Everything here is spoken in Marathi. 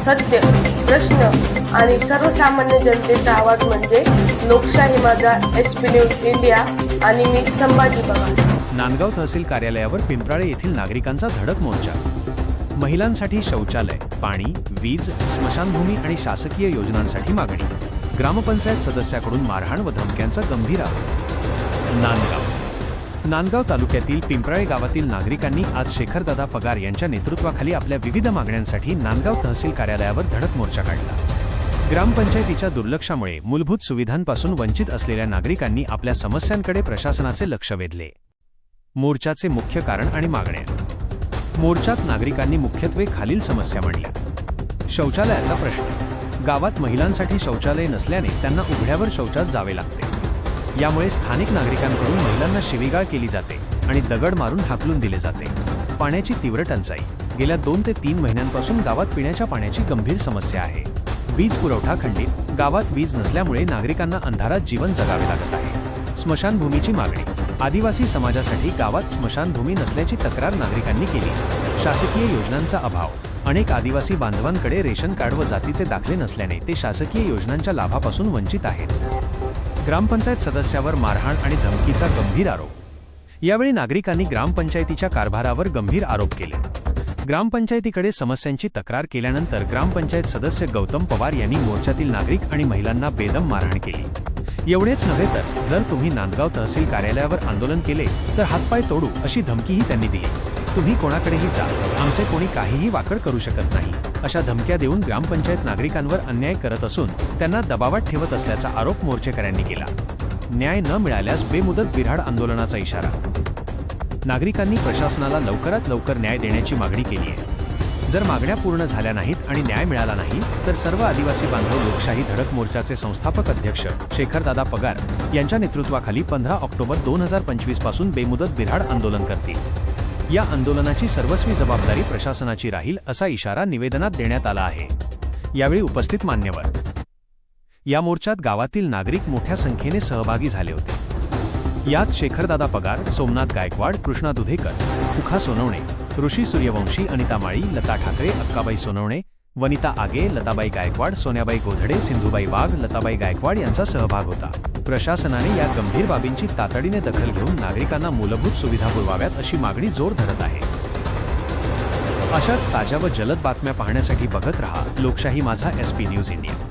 सत्य प्रश्न आणि सर्वसामान्य जनतेचा आवाज म्हणजे लोकशाही माझा एस पी न्यूज इंडिया आणि मी संभाजी पवार. नांदगाव तहसील कार्यालयावर पिंपराळे येथील नागरिकांचा धडक मोर्चा. महिलांसाठी शौचालय पाणी वीज स्मशानभूमी आणि शासकीय योजनांसाठी मागणी. ग्रामपंचायत सदस्याकडून मारहाण व धमक्यांचा गंभीर आरोप. नांदगाव. नांदगाव तालुक्यातील पिंपराळे गावातील नागरिकांनी आज शेखरदादा पगार यांच्या नेतृत्वाखाली आपल्या विविध मागण्यांसाठी नांदगाव तहसील कार्यालयावर धडक मोर्चा काढला. ग्रामपंचायतीच्या दुर्लक्षामुळे मूलभूत सुविधांपासून वंचित असलेल्या नागरिकांनी आपल्या समस्यांकडे प्रशासनाचे लक्ष वेधले. मोर्चाचे मुख्य कारण आणि मागण्या. मोर्चात नागरिकांनी मुख्यत्वे खालील समस्या मांडल्या. शौचालयाचा प्रश्न. गावात महिलांसाठी शौचालय नसल्याने त्यांना उघड्यावर शौचास जावे लागते. यामुळे स्थानिक नागरिकांकडून महिलांना शिवीगाळ केली जाते आणि दगड मारून हाकलून दिले जाते. पाण्याची तीव्र टंचाई. गेल्या दोन ते तीन महिन्यांपासून गावात पिण्याच्या पाण्याची गंभीर समस्या आहे. वीज पुरवठा खंडित. गावात वीज नसल्यामुळे नागरिकांना अंधारात जीवन जगावे लागत आहे. स्मशानभूमीची मागणी. आदिवासी समाजासाठी गावात स्मशानभूमी नसल्याची तक्रार नागरिकांनी केली. शासकीय योजनांचा अभाव. अनेक आदिवासी बांधवांकडे रेशन कार्ड व जातीचे दाखले नसल्याने ते शासकीय योजनांच्या लाभापासून वंचित आहेत. ग्रामपंचायत सदस्यावर मारहाण आणि धमकीचा गंभीर आरोप. यावेळी नागरिकांनी ग्रामपंचायतीच्या कारभारावर गंभीर आरोप केले. ग्रामपंचायतीकडे समस्यांची तक्रार केल्यानंतर ग्रामपंचायत सदस्य गौतम पवार यांनी मोर्चातील नागरिक आणि महिलांना बेदम मारहाण केली. एवढेच नव्हे तर जर तुम्ही नांदगाव तहसील कार्यालयावर आंदोलन केले तर हातपाय तोडू अशी धमकीही त्यांनी दिली. तुम्ही कोणाकडेही जा. आमचे कोणी काहीही वाकड करू शकत नाही. अशा धमक्या देऊन ग्रामपंचायत नागरिकांवर अन्याय करत असून त्यांना दबावात ठेवत असल्याचा आरोप मोर्चेकऱ्यांनी केला. न्याय न मिळाल्यास बेमुदत बिऱ्हाड आंदोलनाचा इशारा. नागरिकांनी प्रशासनाला लवकरात लवकर न्याय देण्याची मागणी केली आहे जर मागण्या पूर्ण झाल्या नाहीत आणि न्याय मिळाला नाही तर सर्व आदिवासी बांधव लोकशाही धडक मोर्चाचे संस्थापक अध्यक्ष शेखरदादा पगार यांच्या नेतृत्वाखाली पंधरा ऑक्टोबर दोन हजार पंचवीसपासून बेमुदत बिराड आंदोलन करतील. या आंदोलनाची सर्वस्वी जबाबदारी प्रशासनाची राहील असा इशारा निवेदनात देण्यात आला आहे. यावेळी उपस्थित मान्यवर. या मोर्चात गावातील नागरिक मोठ्या संख्येने सहभागी झाले होते. यात शेखरदादा पगार सोमनाथ गायकवाड कृष्णा दुधेकर उखा सोनवणे ऋषी सूर्यवंशी अनिता माळी लता ठाकरे अक्काबाई सोनवणे वनिता आगे लताबाई गायकवाड सोन्याबाई गोधडे सिंधुबाई वाघ लताबाई गायकवाड यांचा सहभाग होता. प्रशासनाने या गंभीर बाबींची तातडीने दखल घेऊन नागरिकांना मूलभूत सुविधा पुरवाव्यात अशी मागणी जोर धरत आहे. अशाच ताज्या व जलद बातम्या पाहण्यासाठी बघत रहा. लोकशाही माझा एसपी न्यूज इंडिया